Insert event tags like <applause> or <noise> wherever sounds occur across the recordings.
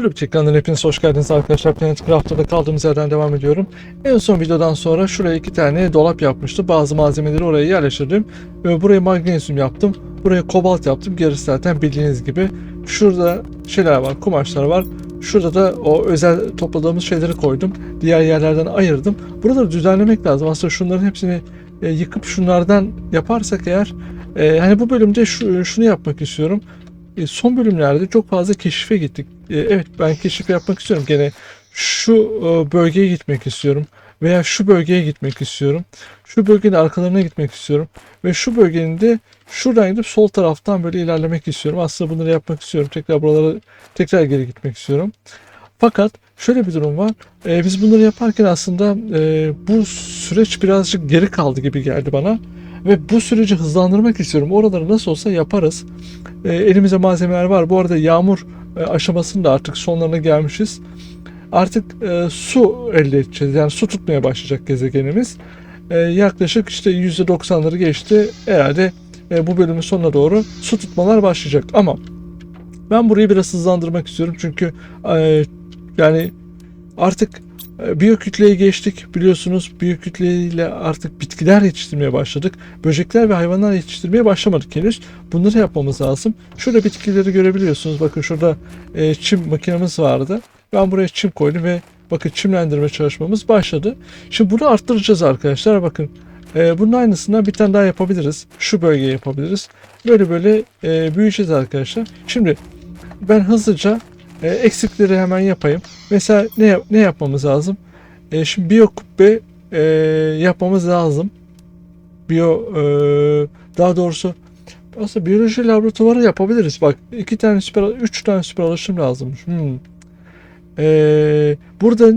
Blue ekranından hepiniz hoş geldiniz arkadaşlar. Planet Craft'ta kaldığımız yerden devam ediyorum. En son videodan sonra şuraya iki tane dolap yapmıştım. Bazı malzemeleri oraya yerleştirdim. Buraya magnezyum yaptım. Buraya kobalt yaptım. Gerisi zaten bildiğiniz gibi. Şurada şeyler var, kumaşlar var. Şurada da o özel topladığımız şeyleri koydum. Diğer yerlerden ayırdım. Buraları düzenlemek lazım. Aslında şunların hepsini e, yıkıp şunlardan yaparsak eğer e, hani bu bölümde şu, şunu yapmak istiyorum. E, son bölümlerde çok fazla keşife gittik. E, evet ben keşif yapmak istiyorum. Gene şu e, bölgeye gitmek istiyorum. Veya şu bölgeye gitmek istiyorum. Şu bölgenin arkalarına gitmek istiyorum. Ve şu bölgenin de şuradan gidip sol taraftan böyle ilerlemek istiyorum. Aslında bunları yapmak istiyorum. Tekrar buralara tekrar geri gitmek istiyorum. Fakat şöyle bir durum var. E, biz bunları yaparken aslında e, bu süreç birazcık geri kaldı gibi geldi bana. Ve bu süreci hızlandırmak istiyorum. Oraları nasıl olsa yaparız. E, elimizde malzemeler var. Bu arada yağmur e, aşamasında artık sonlarına gelmişiz. Artık e, su elde edeceğiz. Yani su tutmaya başlayacak gezegenimiz. E, yaklaşık işte %90'ları geçti. Herhalde e, bu bölümün sonuna doğru su tutmalar başlayacak. Ama ben burayı biraz hızlandırmak istiyorum. Çünkü e, yani artık e, biyokütleye geçtik biliyorsunuz. Biyokütleyle artık bitkiler yetiştirmeye başladık. Böcekler ve hayvanlar yetiştirmeye başlamadık henüz. Bunları yapmamız lazım. Şurada bitkileri görebiliyorsunuz. Bakın şurada e, çim makinemiz vardı. Ben buraya çim koydum ve bakın çimlendirme çalışmamız başladı. Şimdi bunu arttıracağız arkadaşlar. Bakın e, bunun aynısından bir tane daha yapabiliriz. Şu bölgeye yapabiliriz. Böyle böyle e, büyüyeceğiz arkadaşlar. Şimdi ben hızlıca e, eksikleri hemen yapayım. Mesela ne yap- ne yapmamız lazım? E, şimdi biyo kubbe e, yapmamız lazım. Biyo e, daha doğrusu aslında biyoloji laboratuvarı yapabiliriz. Bak iki tane süper, üç tane süper alışım lazım. Hmm. E, burada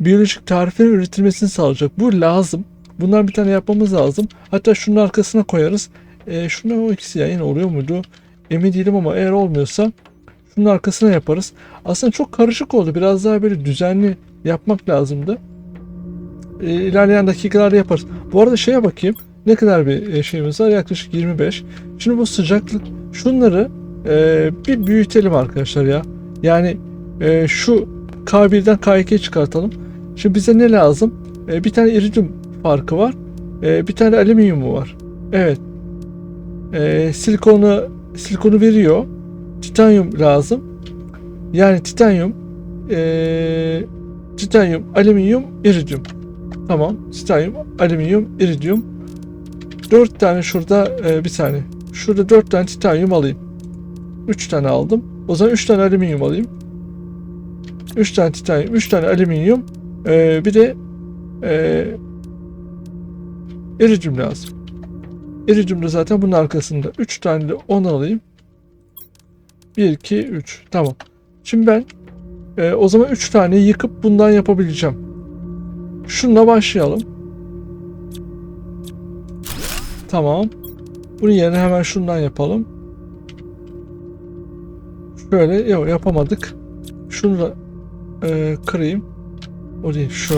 biyolojik tariflerin üretilmesini sağlayacak. Bu lazım. Bundan bir tane yapmamız lazım. Hatta şunun arkasına koyarız. E, şundan o ikisi ya yine oluyor muydu? Emin değilim ama eğer olmuyorsa şunun arkasına yaparız. Aslında çok karışık oldu. Biraz daha böyle düzenli yapmak lazımdı. E, ilerleyen dakikalarda yaparız. Bu arada şeye bakayım. Ne kadar bir e, şeyimiz var? Yaklaşık 25. Şimdi bu sıcaklık şunları e, bir büyütelim arkadaşlar ya. Yani e, şu K1'den K2'ye çıkartalım. Şimdi bize ne lazım? E, bir tane iridium farkı var. E, bir tane alüminyumu var. Evet. E, silikonu silikonu veriyor. Titanyum lazım. Yani titanyum, e, titanyum, alüminyum, iridium. Tamam. Titanyum, alüminyum, iridium. Dört tane şurada e, bir tane. Şurada dört tane titanyum alayım. Üç tane aldım. O zaman üç tane alüminyum alayım. Üç tane titanyum, üç tane alüminyum. e, bir de e, iridium lazım. Iridium da zaten bunun arkasında. Üç tane de ondan alayım. 1, 2, 3. Tamam. Şimdi ben e, o zaman 3 tane yıkıp bundan yapabileceğim. Şununla başlayalım. Tamam. Bunun yerine hemen şundan yapalım. Şöyle yok yapamadık. Şunu da e, kırayım. O değil şu.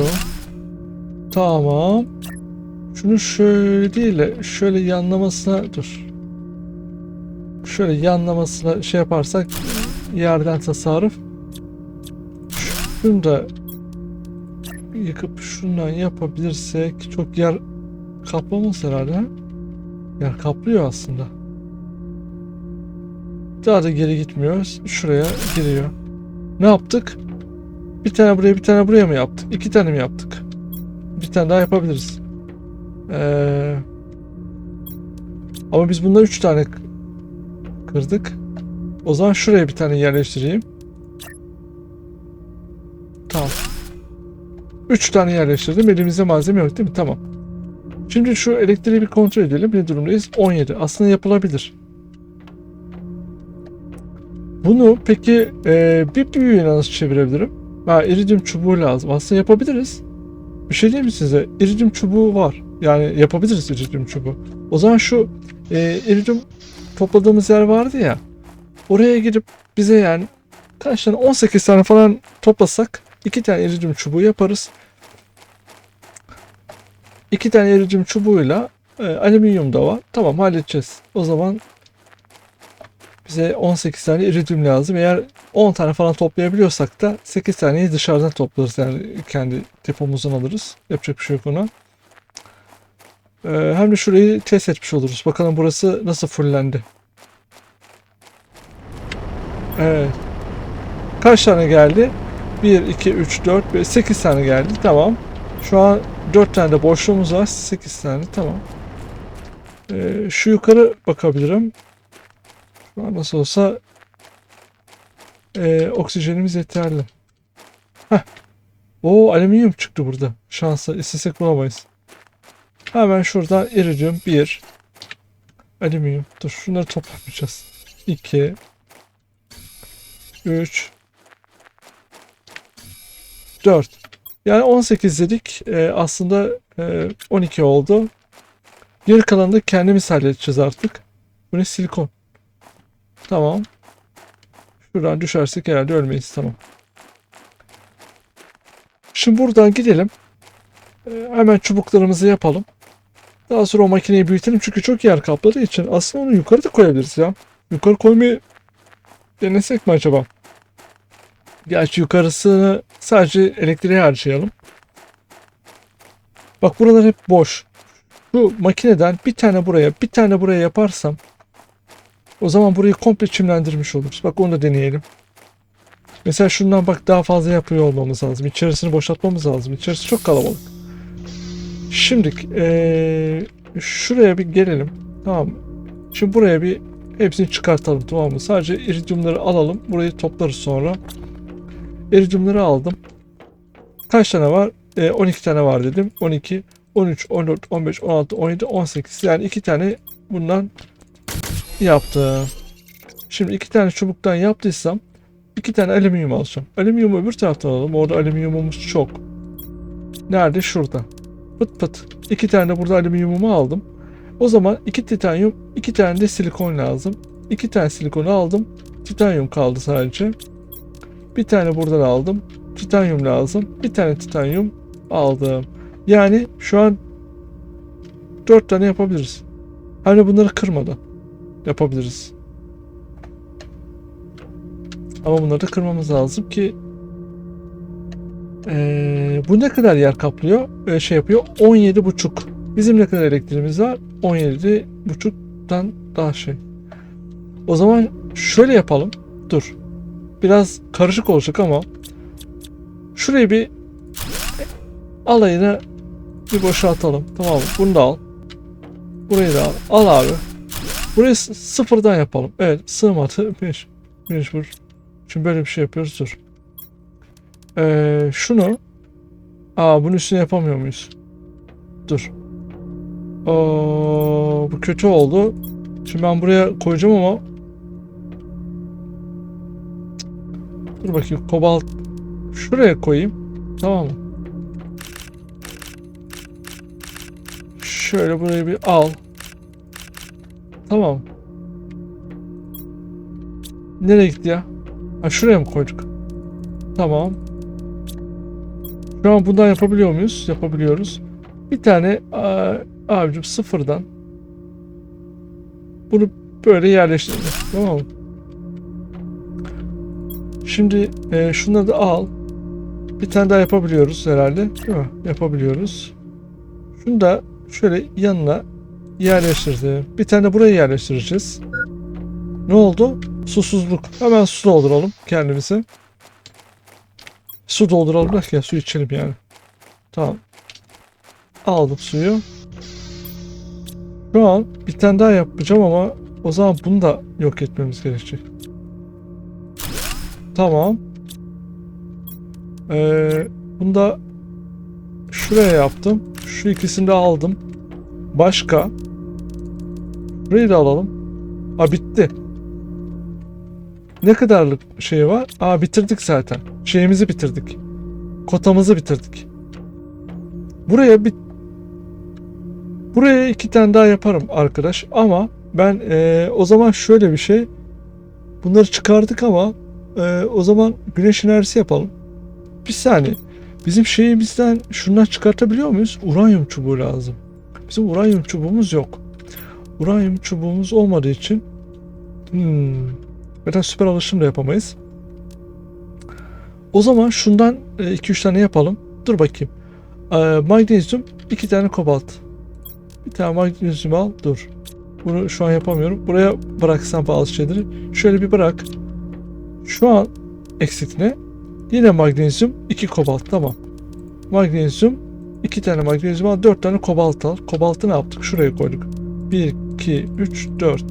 Tamam. Şunu şöyle değil de şöyle yanlamasına dur şöyle yanlamasına şey yaparsak yerden tasarruf. Şunu da yıkıp şundan yapabilirsek çok yer kaplamaz herhalde. ha? Yer kaplıyor aslında. Daha da geri gitmiyor. Şuraya giriyor. Ne yaptık? Bir tane buraya bir tane buraya mı yaptık? İki tane mi yaptık? Bir tane daha yapabiliriz. Ee, ama biz bundan üç tane Kırdık. O zaman şuraya bir tane yerleştireyim. Tamam. 3 tane yerleştirdim. Elimizde malzeme yok değil mi? Tamam. Şimdi şu elektriği bir kontrol edelim. Ne durumdayız? 17. Aslında yapılabilir. Bunu peki e, bir büyüğe nasıl çevirebilirim? Ha, iridium çubuğu lazım. Aslında yapabiliriz. Bir şey diyeyim mi size? Iridium çubuğu var. Yani yapabiliriz iridium çubuğu. O zaman şu e, iridium topladığımız yer vardı ya. Oraya girip bize yani kaç tane 18 tane falan toplasak iki tane iridium çubuğu yaparız. İki tane iridium çubuğuyla e, alüminyum da var. Tamam halledeceğiz. O zaman bize 18 tane iridium lazım. Eğer 10 tane falan toplayabiliyorsak da 8 taneyi dışarıdan toplarız yani kendi depomuzdan alırız. Yapacak bir şey yok ona. Ee, hem de şurayı test etmiş oluruz. Bakalım burası nasıl fullendi. Evet. Kaç tane geldi? 1, 2, 3, 4, 5, 8 tane geldi. Tamam. Şu an 4 tane de boşluğumuz var. 8 tane. Tamam. Ee, şu yukarı bakabilirim. Şu an nasıl olsa ee, oksijenimiz yeterli. Heh. Oo alüminyum çıktı burada. Şansa istesek bulamayız. Hemen şuradan iridium 1. Alüminyum. Dur şunları toplamayacağız. 2 3 4 Yani 18 dedik. Ee, aslında e, 12 oldu. Geri kalanını da kendimiz halledeceğiz artık. Bu ne silikon. Tamam. Şuradan düşersek herhalde ölmeyiz. Tamam. Şimdi buradan gidelim. Ee, hemen çubuklarımızı yapalım. Daha sonra o makineyi büyütelim. Çünkü çok yer kapladığı için aslında onu yukarı da koyabiliriz ya. Yukarı koymayı denesek mi acaba? Gerçi yukarısını sadece elektriğe harcayalım. Bak buralar hep boş. Bu makineden bir tane buraya bir tane buraya yaparsam o zaman burayı komple çimlendirmiş oluruz. Bak onu da deneyelim. Mesela şundan bak daha fazla yapıyor olmamız lazım. İçerisini boşaltmamız lazım. İçerisi çok kalabalık. Şimdi eee, şuraya bir gelelim. Tamam? Şimdi buraya bir hepsini çıkartalım tamam mı? Sadece iridiumları alalım. Burayı toplarız sonra. Iridiumları aldım. Kaç tane var? Eee, 12 tane var dedim. 12, 13, 14, 15, 16, 17, 18. Yani iki tane bundan yaptım. Şimdi iki tane çubuktan yaptıysam iki tane alüminyum alacağım. Alüminyumu öbür taraftan alalım. Orada alüminyumumuz çok. Nerede? Şurada. Pıt pıt. İki tane burada alüminyumumu aldım. O zaman iki titanyum, iki tane de silikon lazım. İki tane silikonu aldım. Titanyum kaldı sadece. Bir tane buradan aldım. Titanyum lazım. Bir tane titanyum aldım. Yani şu an dört tane yapabiliriz. Hani bunları kırmadan yapabiliriz. Ama bunları da kırmamız lazım ki Ee, bu ne kadar yer kaplıyor? Ee, şey yapıyor 17 buçuk. Bizim ne kadar elektriğimiz var? 17 buçuktan daha şey. O zaman şöyle yapalım. Dur. Biraz karışık olacak ama şurayı bir alayına bir boşaltalım. Tamam? Bunu da al. Burayı da al. Al abi. Burayı sıfırdan yapalım. Evet sığmadı. Mec mecbur. Şimdi böyle bir şey yapıyoruz. Dur. Ee, şunu Aa bunun üstüne yapamıyor muyuz? Dur. Oo, bu kötü oldu. Şimdi ben buraya koyacağım ama Dur bakayım kobalt şuraya koyayım. Tamam mı? Şöyle burayı bir al. Tamam. Nereye gitti ya? Ha şuraya mı koyduk? Tamam. Şu an bundan yapabiliyor muyuz? Yapabiliyoruz. Bir tane abicim sıfırdan bunu böyle yerleştirdim. Tamam mı? Şimdi e, şunları da al. Bir tane daha yapabiliyoruz herhalde. Değil mi? Yapabiliyoruz. Şunu da şöyle yanına yerleştirdim. Bir tane buraya yerleştireceğiz. Ne oldu? Susuzluk. Hemen su dolduralım kendimize. Su dolduralım derken su içelim yani. Tamam. Aldım suyu. Şu an bir tane daha yapacağım ama o zaman bunu da yok etmemiz gerekecek. Tamam. Ee, bunu da şuraya yaptım. Şu ikisini de aldım. Başka. Burayı da alalım. Aa bitti. Ne kadarlık şey var? Aa bitirdik zaten. Şeyimizi bitirdik. Kotamızı bitirdik. Buraya bir Buraya iki tane daha yaparım arkadaş ama ben eee, o zaman şöyle bir şey bunları çıkardık ama eee, o zaman güneş enerjisi yapalım. Bir saniye. Bizim şeyimizden şundan çıkartabiliyor muyuz? Uranyum çubuğu lazım. Bizim uranyum çubuğumuz yok. Uranyum çubuğumuz olmadığı için hmm, zaten süper alışım da yapamayız. O zaman şundan 2-3 tane yapalım. Dur bakayım. Ee, magnezyum, 2 tane kobalt. Bir tane magnezyum al. Dur. Bunu şu an yapamıyorum. Buraya bıraksam bazı şeyleri. Şöyle bir bırak. Şu an eksik ne? Yine magnezyum, 2 kobalt. Tamam. Magnezyum, 2 tane magnezyum al, 4 tane kobalt al. Kobaltı ne yaptık? Şuraya koyduk. 1, 2, 3, 4.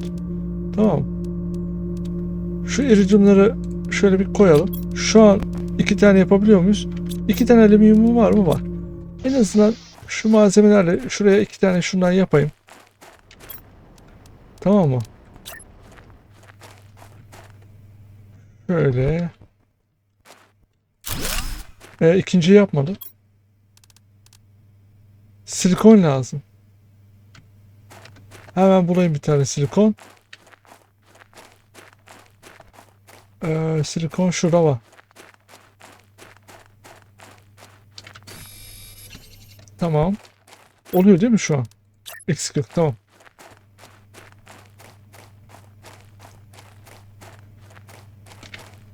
Tamam. Şu iridiumları şöyle bir koyalım. Şu an iki tane yapabiliyor muyuz? İki tane alüminyumum var mı? Var. En azından şu malzemelerle şuraya iki tane şundan yapayım. Tamam mı? Şöyle. E, ikinciyi yapmadım. Silikon lazım. Hemen bulayım bir tane silikon. Ee, silikon şurada var. Tamam. Oluyor değil mi şu an? Eksik yok tamam.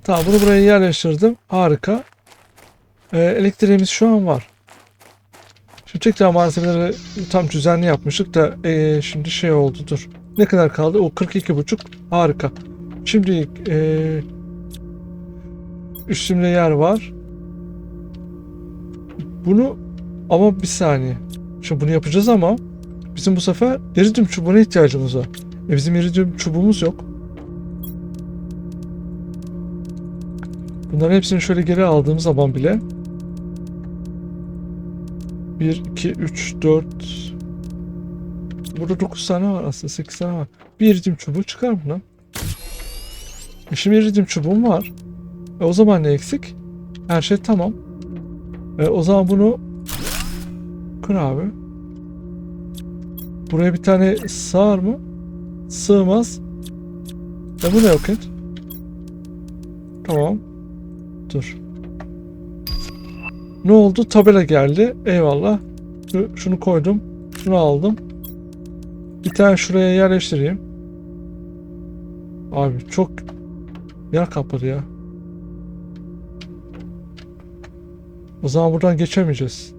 Tamam bunu buraya yerleştirdim. Harika. Ee, elektriğimiz şu an var. Şimdi tekrar malzemeleri tam düzenli yapmıştık da ee, şimdi şey oldu dur. Ne kadar kaldı? O 42,5. Harika. Şimdi ee, üstümde yer var. Bunu ama bir saniye. Şimdi bunu yapacağız ama bizim bu sefer iridium çubuğuna ihtiyacımız var. E bizim iridium çubuğumuz yok. Bunların hepsini şöyle geri aldığım zaman bile 1, 2, 3, 4 Burada 9 tane var aslında 8 tane var. Bir iridium çubuğu çıkar bundan. E şimdi iridium çubuğum var. E o zaman ne eksik? Her şey tamam. E o zaman bunu kır abi. Buraya bir tane sığar mı? Sığmaz. E bu ne yok et? Tamam. Dur. Ne oldu? Tabela geldi. Eyvallah. Şu- Şunu koydum. Şunu aldım. Bir tane şuraya yerleştireyim. Abi çok yer kapadı ya. O zaman buradan geçemeyeceğiz.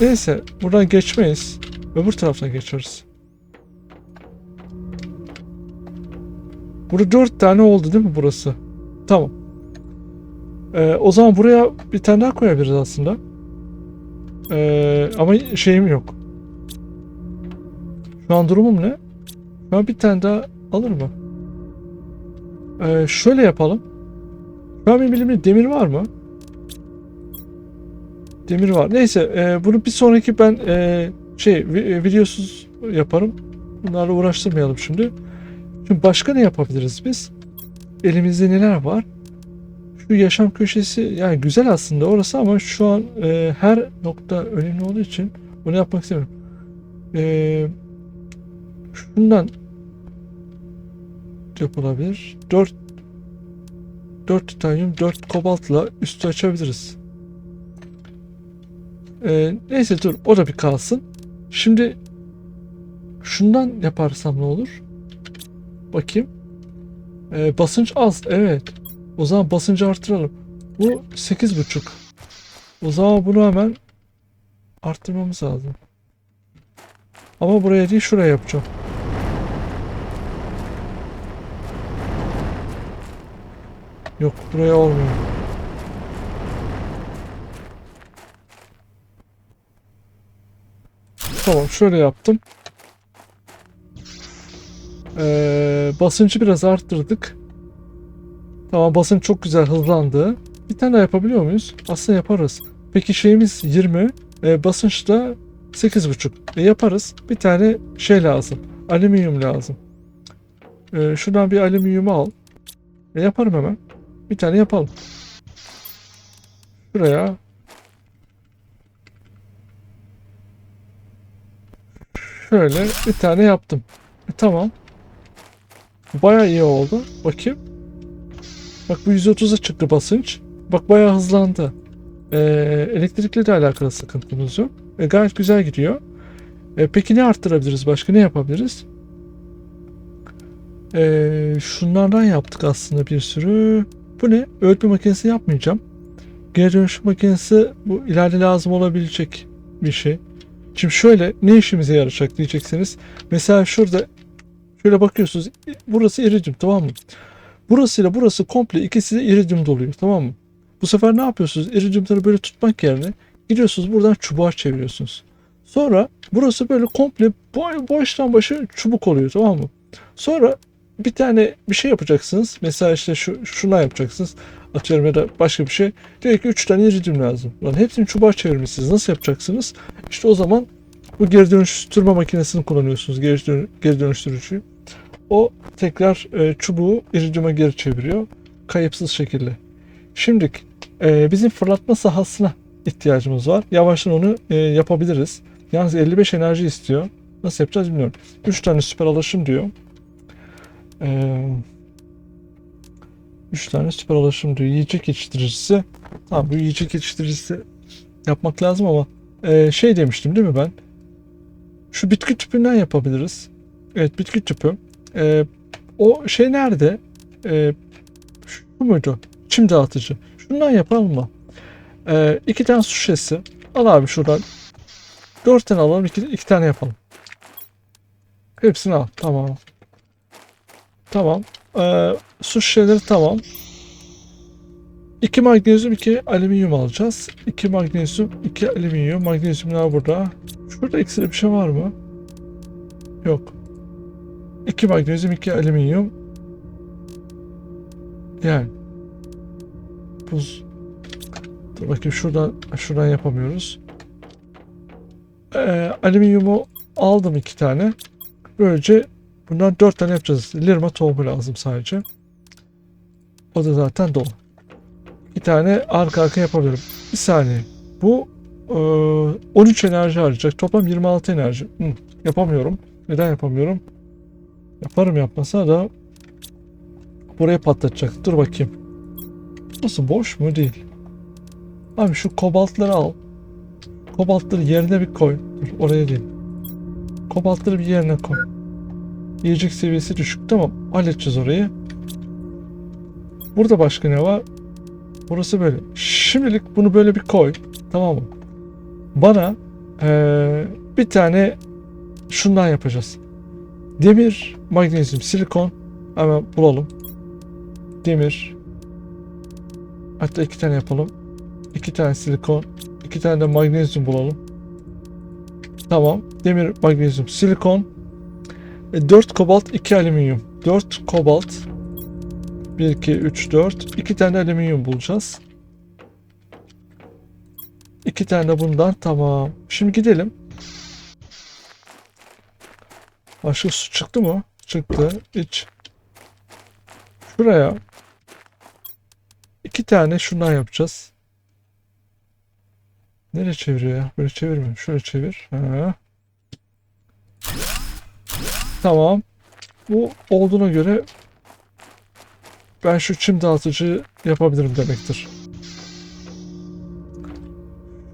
Neyse buradan geçmeyiz. Öbür taraftan geçeriz. Burada dört tane oldu değil mi burası? Tamam. Ee, o zaman buraya bir tane daha koyabiliriz aslında. Ee, ama şeyim yok. Şu an durumum ne? Şu an bir tane daha alır mı? Ee, şöyle yapalım. Şu an benim elimde demir var mı? Demir var. Neyse e, bunu bir sonraki ben e, şey e, videosuz yaparım. Bunlarla uğraştırmayalım şimdi. Şimdi başka ne yapabiliriz biz? Elimizde neler var? Şu yaşam köşesi yani güzel aslında orası ama şu an e, her nokta önemli olduğu için bunu yapmak istemiyorum. E, şundan yapılabilir. 4 4 titanyum 4 kobaltla üstü açabiliriz. Ee, neyse dur o da bir kalsın. Şimdi şundan yaparsam ne olur? Bakayım. Ee, basınç az. Evet. O zaman basıncı artıralım. Bu 8.5. O zaman bunu hemen arttırmamız lazım. Ama buraya değil şuraya yapacağım. Yok buraya olmuyor. Tamam şöyle yaptım. Ee, basıncı biraz arttırdık. Tamam basınç çok güzel hızlandı. Bir tane daha yapabiliyor muyuz? Aslında yaparız. Peki şeyimiz 20. E, basınç da 8.5. E, yaparız. Bir tane şey lazım. Alüminyum lazım. E, şuradan bir alüminyum al. E, yaparım hemen. Bir tane yapalım. Şuraya. Şöyle bir tane yaptım. E, tamam. Baya iyi oldu. Bakayım. Bak bu 130'a çıktı basınç. Bak bayağı hızlandı. Ee, elektrikle de alakalı sıkıntımız yok. E, gayet güzel gidiyor. E, peki ne arttırabiliriz? Başka ne yapabiliriz? E, şunlardan yaptık aslında bir sürü. Bu ne? Öğütme makinesi yapmayacağım. Geri dönüşüm makinesi bu ileride lazım olabilecek bir şey. Şimdi şöyle ne işimize yarayacak diyeceksiniz. Mesela şurada şöyle bakıyorsunuz. Burası iridium tamam mı? Burasıyla burası komple ikisi de iridium doluyor tamam mı? Bu sefer ne yapıyorsunuz? İridiumları böyle tutmak yerine gidiyorsunuz buradan çubuğa çeviriyorsunuz. Sonra burası böyle komple boy, baştan başa çubuk oluyor tamam mı? Sonra bir tane bir şey yapacaksınız. Mesela işte şu şuna yapacaksınız. Atıyorum ya da başka bir şey. Diyor ki 3 tane iridium lazım. Lan hepsini çubuğa çevirmişsiniz. Nasıl yapacaksınız? İşte o zaman bu geri dönüştürme makinesini kullanıyorsunuz. Geri, dön- geri dönüştürücüyü. O tekrar e, çubuğu iridiuma geri çeviriyor. Kayıpsız şekilde. Şimdi e, bizim fırlatma sahasına ihtiyacımız var. Yavaştan onu e, yapabiliriz. Yalnız 55 enerji istiyor. Nasıl yapacağız bilmiyorum. 3 tane süper alaşım diyor. Ee, 3 tane süper alaşım diyor. Yiyecek yetiştiricisi. Tamam bu yiyecek yetiştiricisi yapmak lazım ama e, şey demiştim değil mi ben? Şu bitki tüpünden yapabiliriz. Evet bitki tüpü. E, o şey nerede? E, şu muydu? Çim dağıtıcı. Şundan yapalım mı? E, iki tane su şişesi. Al abi şuradan. Dört tane alalım. iki, iki tane yapalım. Hepsini al. Tamam. Tamam. Ee, su şişeleri tamam. 2 magnezyum 2 alüminyum alacağız. 2 magnezyum 2 alüminyum. Magnezyumlar burada. Şurada ekstra bir şey var mı? Yok. 2 magnezyum 2 alüminyum. Yani. Buz. Dur bakayım şuradan şuradan yapamıyoruz. Ee, alüminyumu aldım iki tane. Böylece bundan dört tane yapacağız. Lirma tohumu lazım sadece. O da zaten dolu. Bir tane arka arka yapabilirim. Bir saniye. Bu e, 13 enerji harcayacak. Toplam 26 enerji. Hı, yapamıyorum. Neden yapamıyorum? Yaparım yapmasa da buraya patlatacak. Dur bakayım. Nasıl boş mu? Değil. Abi şu kobaltları al. Kobaltları yerine bir koy. Dur oraya değil. Kobaltları bir yerine koy. Yiyecek seviyesi düşük. Tamam. Halledeceğiz orayı. Burada başka ne var? Burası böyle. Şimdilik bunu böyle bir koy. Tamam mı? Bana eee, bir tane şundan yapacağız. Demir, magnezyum, silikon. Hemen bulalım. Demir. Hatta iki tane yapalım. İki tane silikon. iki tane de magnezyum bulalım. Tamam. Demir, magnezyum, silikon. 4 kobalt, 2 alüminyum. 4 kobalt. 1, 2, 3, 4. 2 tane alüminyum bulacağız. 2 tane bundan. Tamam. Şimdi gidelim. Başka su çıktı mı? Çıktı. İç. Şuraya. 2 tane şundan yapacağız. Nereye çeviriyor ya? Böyle çevirmiyor. Şöyle çevir. Ha. Tamam. Bu olduğuna göre ben şu çim dağıtıcı yapabilirim demektir.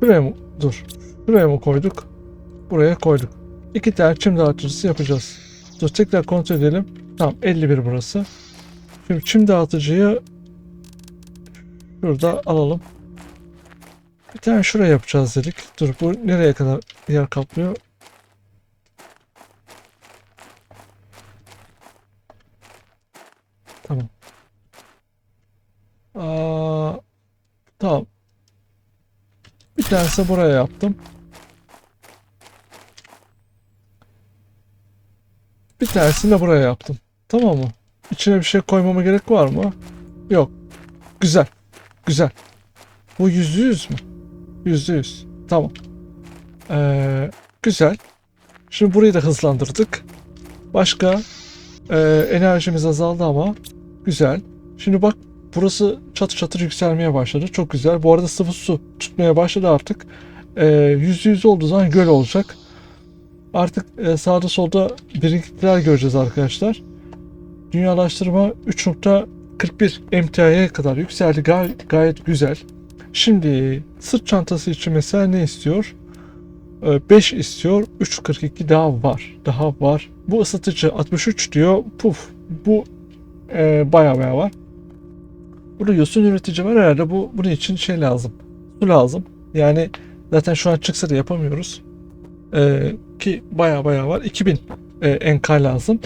Şuraya mı? Dur. Şuraya mı koyduk? Buraya koyduk. İki tane çim dağıtıcısı yapacağız. Dur tekrar kontrol edelim. Tamam 51 burası. Şimdi çim dağıtıcıyı şurada alalım. Bir tane şuraya yapacağız dedik. Dur bu nereye kadar yer kaplıyor? Tamam. Aa, tamam. Bir tanesi buraya yaptım. Bir tanesini de buraya yaptım. Tamam mı? İçine bir şey koymama gerek var mı? Yok. Güzel. Güzel. Bu yüzde yüz mü? Yüzde yüz. Tamam. Ee, güzel. Şimdi burayı da hızlandırdık. Başka ee, enerjimiz azaldı ama güzel. Şimdi bak burası çatır çatır yükselmeye başladı. Çok güzel. Bu arada sıvı su tutmaya başladı artık. Ee, yüzde yüz olduğu zaman göl olacak. Artık e, sağda solda birikintiler göreceğiz arkadaşlar. Dünyalaştırma 3.41 MTI'ye kadar yükseldi. Gay- gayet güzel. Şimdi sırt çantası için mesela ne istiyor? 5 istiyor. 3.42 daha var. Daha var. Bu ısıtıcı 63 diyor. Puf. Bu e, baya baya var. Burada yosun üretici var herhalde bu bunun için şey lazım. Su lazım. Yani zaten şu an çıksa da yapamıyoruz. Ee, ki baya baya var. 2000 e, enkar lazım.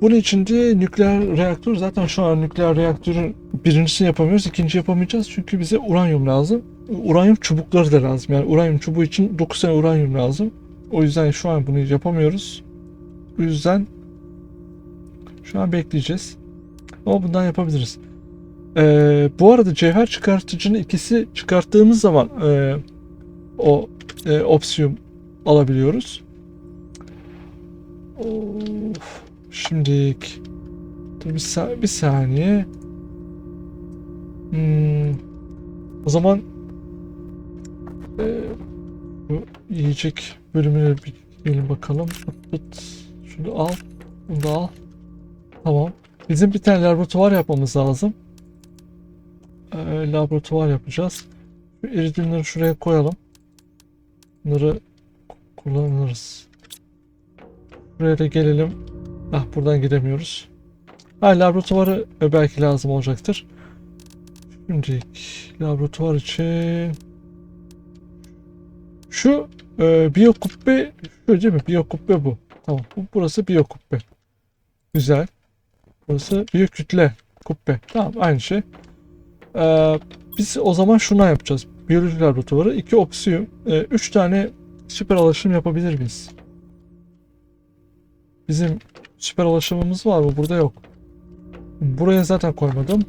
Bunun için de nükleer reaktör zaten şu an nükleer reaktörün birincisini yapamıyoruz. ikinci yapamayacağız çünkü bize uranyum lazım. Uranyum çubukları da lazım. Yani uranyum çubuğu için 9 tane uranyum lazım. O yüzden şu an bunu yapamıyoruz. O yüzden şu an bekleyeceğiz. Ama bundan yapabiliriz. Ee, bu arada cevher çıkartıcının ikisi çıkarttığımız zaman e, o e, opsiyon alabiliyoruz. Of. Şimdilik dur bir, sa- bir saniye. Hmm. O zaman e, bu yiyecek bölümüne bir gelin bakalım. Tut, tut. Şunu al. Bunu da al. Tamam. Bizim bir tane laboratuvar yapmamız lazım. Ee, laboratuvar yapacağız. Şu iridyumları şuraya koyalım. Bunları kullanırız. Buraya da gelelim. Ah buradan gidemiyoruz. Ha laboratuvarı e, belki lazım olacaktır. Şimdi laboratuvar için şu e, biyokubbe şu değil mi? Biyokubbe bu. Tamam. Bu, burası biyokubbe. Güzel. Burası biyokütle kubbe. Tamam aynı şey. Ee, biz o zaman şuna yapacağız. Biyoloji laboratuvarı. iki opsiyon. e, üç tane süper alışım yapabilir miyiz? Bizim süper alışımımız var mı? Burada yok. Buraya zaten koymadım.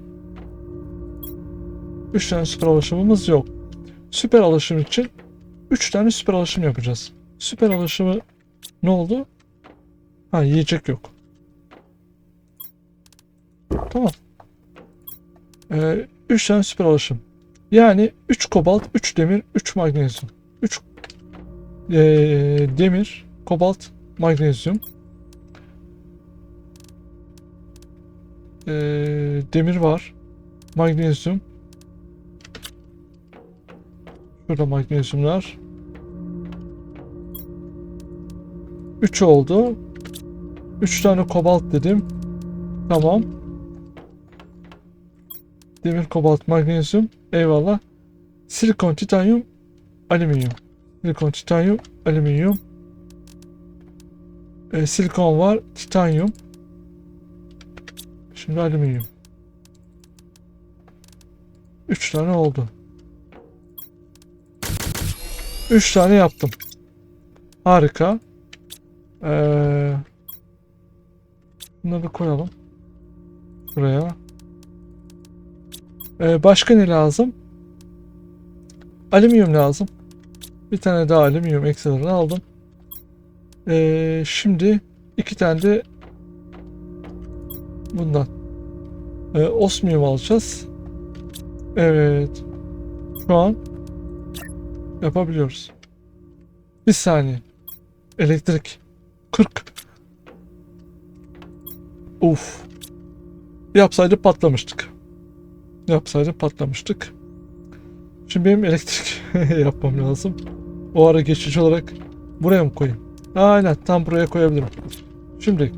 3 tane süper alışımımız yok. Süper alışım için 3 tane süper alışım yapacağız. Süper alışımı ne oldu? Ha yiyecek yok. Tamam. 3 tane süper alışım. Yani 3 kobalt, 3 demir, 3 magnezyum. 3 demir, kobalt, magnezyum. Ee, demir var. Magnezyum. Şurada magnezyumlar. 3 oldu. 3 tane kobalt dedim. Tamam. Demir, kobalt, magnezyum. Eyvallah. Silikon, titanyum, alüminyum. Silikon, titanyum, alüminyum. Ee, silikon var, titanyum. Şimdi alüminyum. 3 tane oldu. 3 tane yaptım. Harika. Ee, bunları koyalım. Buraya. Ee, başka ne lazım? Alüminyum lazım. Bir tane daha alüminyum ekstradan aldım. Ee, şimdi iki tane de bundan. Ee, osmiyum alacağız. Evet. Şu an yapabiliyoruz. Bir saniye. Elektrik. 40. Uf. Yapsaydı patlamıştık. Yapsaydı patlamıştık. Şimdi benim elektrik <laughs> yapmam lazım. O ara geçici olarak buraya mı koyayım? Aynen tam buraya koyabilirim. Şimdi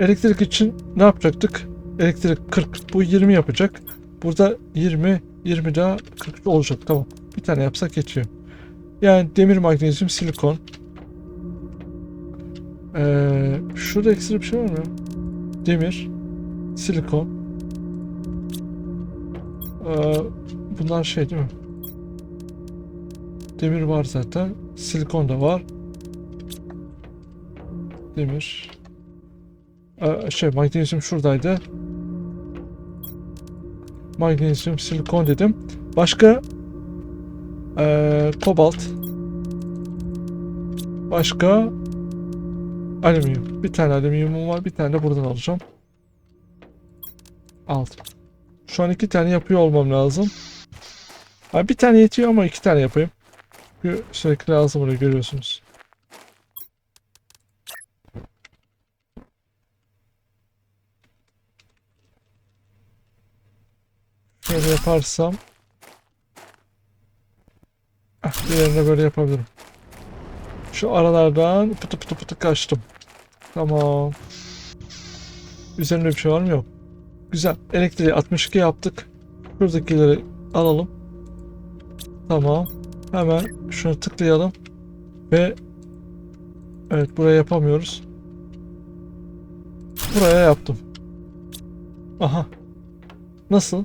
elektrik için ne yapacaktık? Elektrik 40. Bu 20 yapacak. Burada 20, 20 daha 40 olacak. Tamam. Bir tane yapsak yetiyor. Yani demir, magnezyum, silikon. Ee, şurada ekstra bir şey var mı? Demir, silikon. Ee, bunlar şey değil mi? Demir var zaten. Silikon da var. Demir. Ee, şey magnezyum şuradaydı. Magnezyum, silikon dedim. Başka ee, kobalt. Başka alüminyum. Bir tane alüminyumum var. Bir tane de buradan alacağım. Aldım. Şu an iki tane yapıyor olmam lazım. Ha, bir tane yetiyor ama iki tane yapayım. Çünkü sürekli lazım oluyor görüyorsunuz. Şöyle yaparsam Ah, diğerine böyle yapabilirim. Şu aralardan pıtı pıtı pıtı kaçtım. Tamam. Üzerinde bir şey var mı? Yok. Güzel. Elektriği 62 yaptık. Şuradakileri alalım. Tamam. Hemen şunu tıklayalım. Ve evet buraya yapamıyoruz. Buraya yaptım. Aha. Nasıl?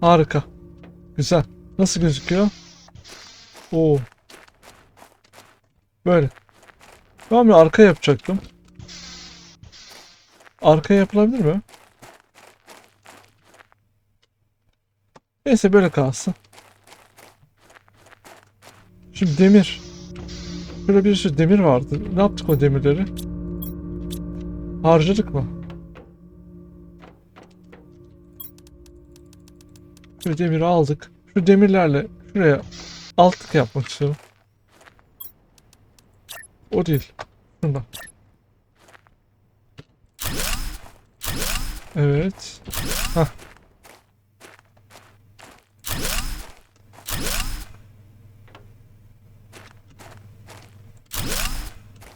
Harika. Güzel. Nasıl gözüküyor? Oo. Böyle. Ben bir arka yapacaktım. Arka yapılabilir mi? Neyse böyle kalsın. Şimdi demir. Şöyle bir sürü demir vardı. Ne yaptık o demirleri? Harcadık mı? Şu demiri aldık. Şu demirlerle şuraya altlık yapmak istiyorum. O değil. Şunda. Evet. Hah.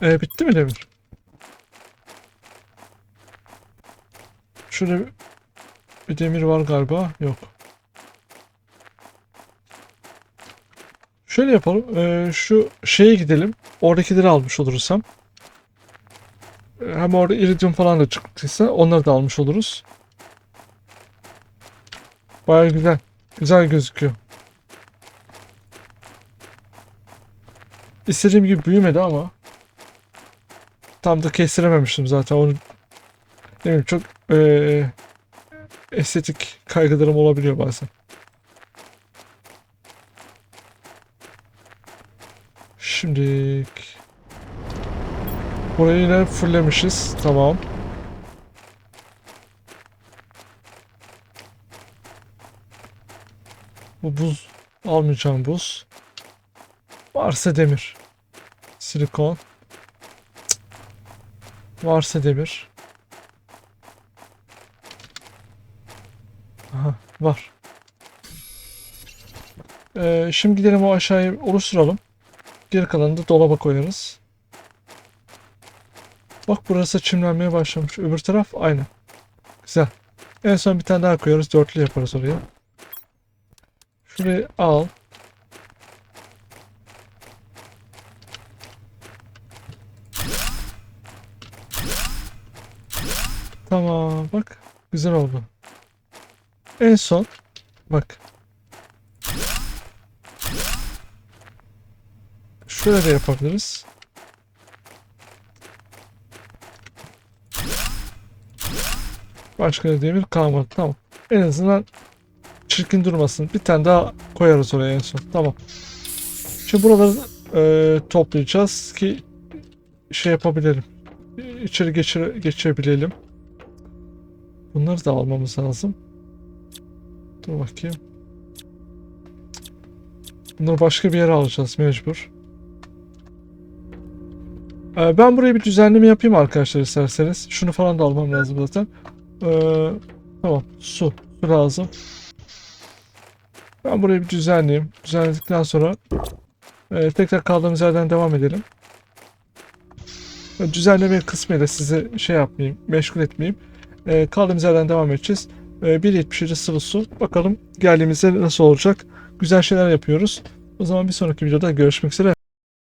Ee, bitti mi demir? Şurada bir- demir var galiba. Yok. Şöyle yapalım. Ee, şu şeye gidelim. Oradakileri almış oluruz hem. Hem orada iridium falan da çıktıysa onları da almış oluruz. Baya güzel. Güzel gözüküyor. İstediğim gibi büyümedi ama tam da kestirememiştim zaten onu. Ne bileyim çok eee, estetik kaygılarım olabiliyor bazen. Şimdi burayı yine fulllemişiz. Tamam. Bu buz almayacağım buz. Varsa demir. Silikon. Varsa demir. Aha var. Ee, şimdi gidelim o aşağıyı oluşturalım. Geri kalanını da dolaba koyarız. Bak burası çimlenmeye başlamış. Öbür taraf aynı. Güzel. En son bir tane daha koyarız. Dörtlü yaparız oraya. Şurayı al. Tamam bak. Güzel oldu. En son bak. Şöyle de yapabiliriz. Başka demir kalmadı. Tamam. En azından çirkin durmasın. Bir tane daha koyarız oraya en son. Tamam. Şimdi buraları e, toplayacağız ki şey yapabilelim. İçeri geçire, geçebilelim. Bunları da almamız lazım. Dur bakayım. Bunları başka bir yere alacağız mecbur. Ee, ben buraya bir düzenleme yapayım arkadaşlar isterseniz. Şunu falan da almam lazım zaten. Ee, tamam su. Su lazım. Ben burayı bir düzenleyeyim. Düzenledikten sonra e, tekrar kaldığımız yerden devam edelim. Düzenleme kısmıyla sizi şey yapmayayım, meşgul etmeyeyim. E, kaldığımız yerden devam edeceğiz. E, 1.77 sıvı su. Bakalım geldiğimizde nasıl olacak. Güzel şeyler yapıyoruz. O zaman bir sonraki videoda görüşmek üzere.